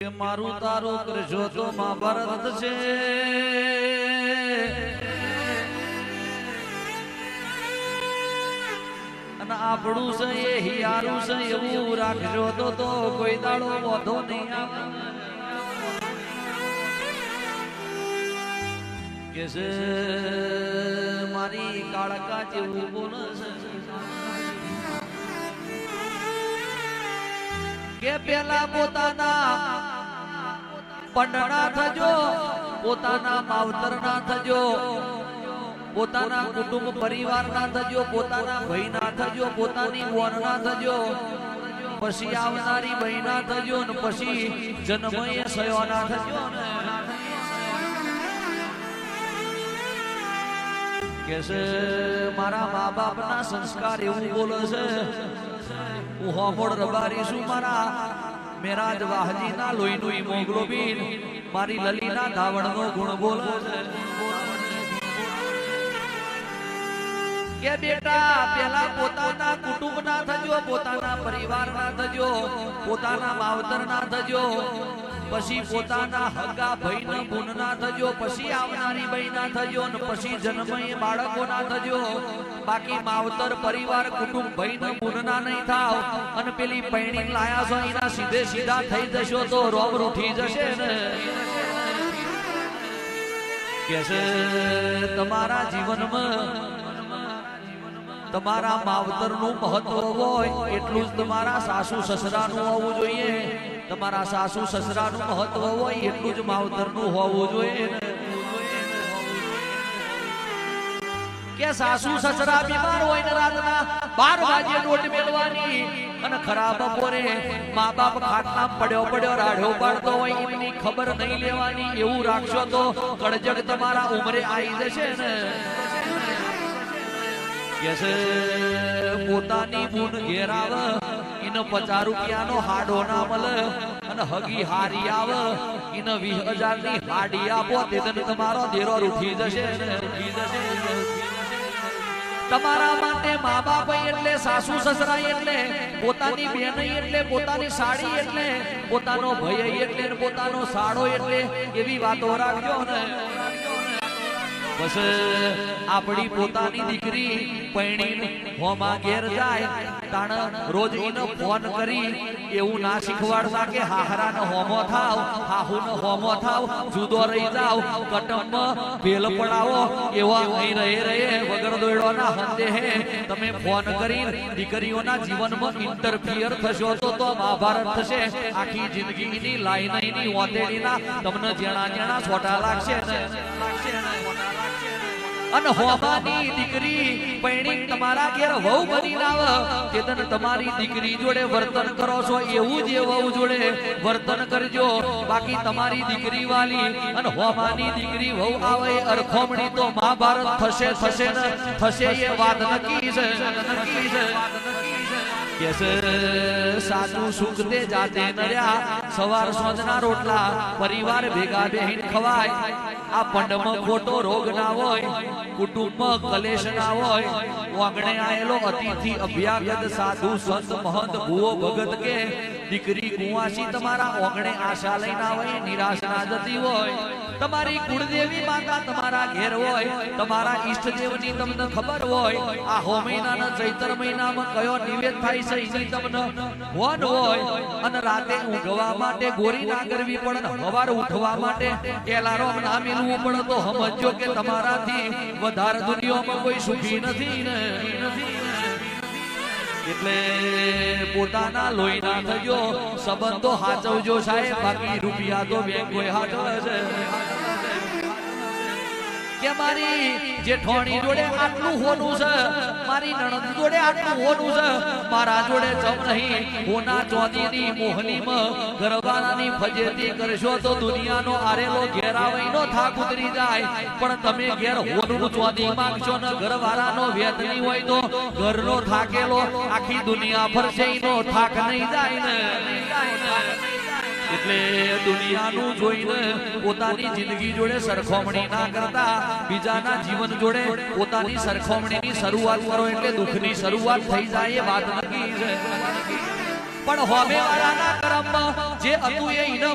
મારું તારું કરશો તો મહાભારત છે અને આપણું છે એ હિયારું છે એવું રાખજો તો તો કોઈ દાડો વધો નહીં કે મારી કાળકા જેવું બોલ છે. કે પેલા પોતાના પંડના થજો, પોતાના માવતરના થજો, પોતાના કુટુંબ પરિવારના થજો, પોતાના ભાઈના થજો, પોતાની બોનના થજો, પછી આવનારી બહેના થજો ને પછી જન્મય સયોના થજો ને. કે મારા મા બાપના સંસ્કાર એવું બોલે છે હું હોમોડ રબારી છું મારા? મેરાજ વાહજીના લોહીનું હિમોગ્લોબિન. મારી લલીના ધાવણનો ગુણ બોલ. કે બેટા, પેલા પોતાના કુટુંબના થજો, પોતાના પરિવારના થજો, પોતાના માવતરના થજો. પછી પોતાના હગા ભાઈના બુનના થજો, પછી આવનારી બહેના થજો ને પછી જન્મય બાળકોના થજો. બાકી માવતર પરિવાર, કુટુંબ ભાઈના બુનના નહીં થાવ. અને પેલી પૈણી લાયા છો, એના સીધે સીધા થઈ જશો તો રોબ રૂઠી જશે ને. કેસે તમારા જીવનમાં તમારા માવતરનું મહત્વ હોય, એટલું જ તમારા સાસુ સસરાનું હોવું જોઈએ. તમારા સાસુ સસરાનું મહત્વ હોય એટલું જ માવતરનું હોવું જોઈએ કે સાસુ સસરા બીમાર હોય ને રાતના બાર વાગે રોટ મેળવાની અને ખરાબ બપોરે મા બાપ ખાટલા પડ્યો પડ્યો રાઢો પાડતો હોય એમની ખબર નહીં લેવાની, એવું રાખશો તો કળજગ તમારા ઉમરે આવી જશે ને. કે પોતાની બુન ઘેર એને પચાસ રૂપિયાનો હાડો ના મળે અને હગી હારી આવે, ઇન વીસ હજારની હાડી આપો તે તમારો દેરો રૂઠી જશે. રૂઠી જશે તમારા માટે મા બાપ એટલે, સાસુ સસરા એટલે, પોતાની બેન એટલે, પોતાની સાડી એટલે, પોતાનો ભય એટલે પોતાનો સાડો એટલે, એવી વાતો રાખજો ને. બસ આપણી પોતાની દીકરી પૈણી હોમાં ઘેર જાય તાણ રોજ એનો ફોન કરી એવું ના શીખવાડતા કે હાહરાનો હોમો થાવ હાહુનો હોમો થાવ જુદો રહી જાવ કટમ ભેલ પડાવો એવા અહીં રહે રહે વગર દોયડોના હંતે હે તમે ફોન કરી દીકરીઓના જીવનમાં ઇન્ટરફિયર થશો તો તો મહાભારત થશે. આખી જિંદગીની લાઈનની ઓતેડીના તમને જેણા જેણા છોટા લાગશે. લાગશે ને અને હોમાની દીકરી પૈણી તમારા ઘેર વહુ બની લાવ ચેતન તમારી દીકરી જોડે વર્તન કરો છો, એવું જે વહુ જોડે વર્તન કરજો. બાકી તમારી દીકરી વાલી અને હોમાની દીકરી વહુ આવે અરખોમણી તો મહાભારત થશે થશે ને, થશે એ વાત નક્કી છે નક્કી છે. સાચું સુખ તે જાતે નર્યા સવાર સાંજના રોટલા પરિવાર ભેગા બેહીન ખવાય. આ પંડમાં ખોટો રોગ ના હોય કુટુંબ કલેશ ના હોય. વાગણે આયેલો અતિથિ અભ્યાગત સાધુ સંત મહંત ભૂવો ભગત કે દીકરી કુવાસી તમારા ઓગણે આશા લઈને આવે નિરાશ ના જતી હોય. તમારી કુળદેવી માતા તમારા ઘેર હોય, તમારા ઈષ્ટદેવની તમને ખબર હોય. આ હો મહિનાના ચૈતર મહિનામાં કયો નિવેદ થાય છે એની તમને વન હોય. અને રાતે ઊંઘવા માટે ગોરી ના કરવી પડે સવાર ઉઠવા માટે એલારોમ ના મેળવું પણ તો સમજો કે તમારાથી વધારે દુનિયામાં કોઈ સુખી નથી ને. નથી. એટલે પોતાના લોહીના થજો સંબંધો હાચવજો સાહેબ બાકી રૂપિયા તો બેંકો હાચવે છે. કે મારી જેઠોણી જોડે આટલું હોનું છે, મારી નણંદ જોડે આટલું હોનું છે, મારા જોડે જમ નહીં. હોના ચોદીની મોહનીમાં ઘરવાળાની ફજેતી કરશો તો દુનિયાનો આરેલો ઘેરાવઈનો થાક ઉતરી જાય. પણ તમે ઘેર હોનું ચોદી માંગશો ને, ઘરવાળાનો વેદની હોય તો ઘરનો થાકેલો આખી દુનિયા ફરશે એનો થાક નહીં જાય ને નહીં જાય ને. એટલે દુનિયાનું જોઈને પોતાની જિંદગી જોડે સરખામણી ના કરતા, બીજાના જીવન જોડે પોતાની સરખામણીની શરૂઆત કરો એટલે દુઃખની શરૂઆત થઈ જાય એ વાત નથી પણ હોમે વાળાના કર્મ જે હતું એ ઈને